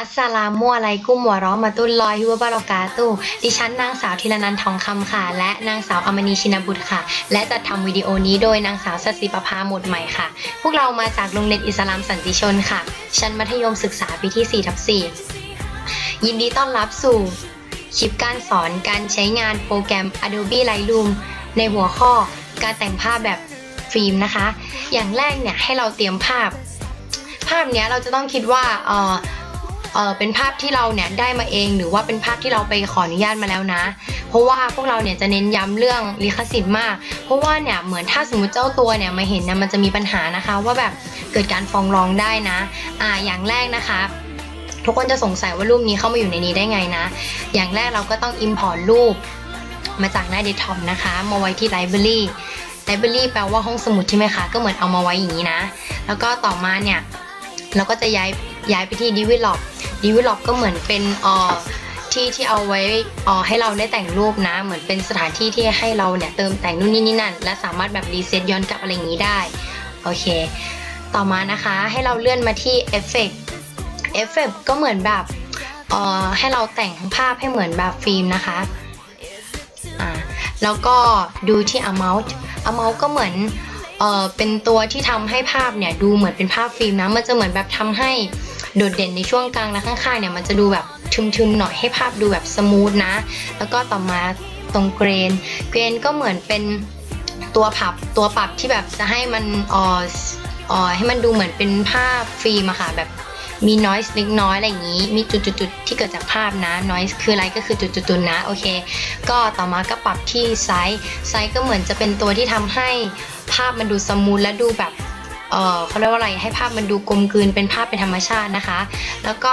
อัสสลามุอะลัยกุมวะเราะมาตุลลอยฮิวบารอกาตุดิฉันนางสาวธีรนันท์ทองคำค่ะ และนางสาวอมณีชินบุตรค่ะ และจะทำวิดีโอนี้โดยนางสาวสศิประภาหมดใหม่ค่ะ พวกเรามาจากโรงเรียนอิสลามสันติชนค่ะ ชั้นมัธยมศึกษาปีที่4ทับ4ยินดีต้อนรับสู่คลิปการสอนการใช้งานโปรแกรม Adobe Lightroom ในหัวข้อการแต่งภาพแบบฟิล์มนะคะ อย่างแรกเนี่ยให้เราเตรียมภาพ ภาพเนี้ยเราจะต้องคิดว่าเออ เออเป็นภาพที่เราเนี่ยได้มาเองหรือว่าเป็นภาพที่เราไปขออนุญาตมาแล้วนะ เพราะว่าพวกเราเนี่ยจะเน้นย้ำเรื่องลิขสิทธิ์มาก เพราะว่าเนี่ยเหมือนถ้าสมมติเจ้าตัวเนี่ยมาเห็นเนี่ยมันจะมีปัญหานะคะ ว่าแบบเกิดการฟ้องร้องได้นะอ่าอย่างแรกนะคะทุกคนจะสงสัยว่ารูปนี้เข้ามาอยู่ในนี้ได้ไงนะ อย่างแรกเราก็ต้อง import รูปมาจากหน้า desktop นะคะ มาไว้ที่ library library แปลว่าห้องสมุดใช่ไหมคะ ก็เหมือนเอามาไว้อย่างนี้นะ แล้วก็ต่อมาเนี่ย เราก็จะย้ายย้ายไปที่ develop develop ก็เหมือนเป็นอ่อที่ที่เอาไว้อ่อให้เราได้แต่งรูปนะ เหมือนเป็นสถานที่ที่ให้เราเนี่ยเติมแต่งนู่นนี่นี่นั่น และสามารถแบบรีเซ็ตย้อนกลับอะไรอย่างนี้ได้ โอเค ต่อมานะคะให้เราเลื่อนมาที่ effect effect ก็เหมือนแบบอ่อให้เราแต่งภาพให้เหมือนแบบฟิล์มนะคะอ่าแล้วก็ดูที่ amount amount ก็เหมือน เอ่อเป็นตัวที่ทำให้ภาพเนี่ยดูเหมือนเป็นภาพฟิล์มนะมันจะเหมือนแบบทำให้โดดเด่นในช่วงกลางและข้างๆเนี่ยมันจะดูแบบทึมๆหน่อยให้ภาพดูแบบสมูทนะ แล้วก็ต่อมาตรงเกรน เกรนก็เหมือนเป็นตัวปรับตัวปรับที่แบบจะให้มันอ่ออ่อให้มันดูเหมือนเป็นภาพฟิล์มอะค่ะแบบ มี noise เล็กน้อยอะไรอย่างนี้ มีจุดๆที่เกิดจากภาพนะ noise คืออะไรก็คือจุดๆนะ โอเค ก็ต่อมาก็ปรับที่ไซส์ไซส์ก็เหมือนจะเป็นตัวที่ทำให้ภาพมันดูสมูทและดูแบบเออเขาเรียกว่าอะไรให้ภาพมันดูกลมกลืนเป็นภาพเป็นธรรมชาตินะคะ แล้วก็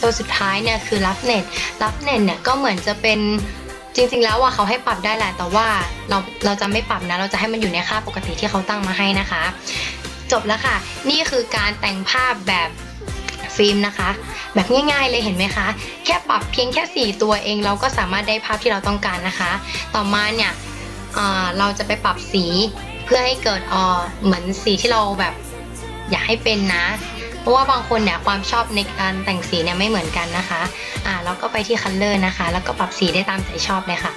ตัวสุดท้ายเนี่ยคือ roughness roughness เนี่ยก็เหมือนจะเป็นจริงๆแล้วอะเขาให้ปรับได้แหละแต่ว่าเราเราจะไม่ปรับนะ เราจะให้มันอยู่ในค่าปกติที่เขาตั้งมาให้นะคะ จบแล้วค่ะ นี่คือการแต่งภาพแบบ ฟิล์มนะคะ แบบง่ายๆเลยเห็นไหมคะ แค่ปรับเพียงแค่ 4 ตัวเองเราก็สามารถได้ภาพที่เราต้องการนะคะ ต่อมาเนี่ยเราจะไปปรับสีเพื่อให้เกิดเอ่อเหมือนสีที่เราแบบอยากให้เป็นนะ เพราะว่าบางคนเนี่ยความชอบในการแต่งสีเนี่ยไม่เหมือนกันนะคะอ่าเราก็ไปที่ color นะคะ แล้วก็ปรับสีได้ตามใจชอบเลยค่ะ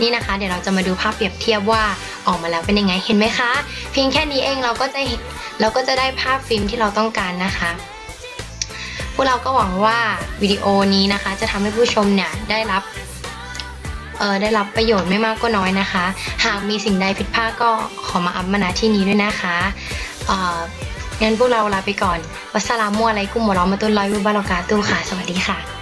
นี่นะคะเดี๋ยวเราจะมาดูภาพเปรียบเทียบว่าออกมาแล้วเป็นยังไงเห็นไหมคะเพียงแค่นี้เองเราก็จะเราก็จะได้ภาพฟิล์มที่เราต้องการนะคะพวกเราก็หวังว่าวิดีโอนี้นะคะ จะทำให้ผู้ชมเนี่ยได้รับเออได้รับประโยชน์ไม่มากก็น้อยนะคะ หากมีสิ่งใดผิดพลาดก็ขอมาอัพมาณที่นี้ด้วยนะคะเอองั้นพวกเราลาไปก่อน วัสสลามุอะลัยกุมวะเราะมะตุลลอฮิวะบารอกาตุค่ะ สวัสดีค่ะ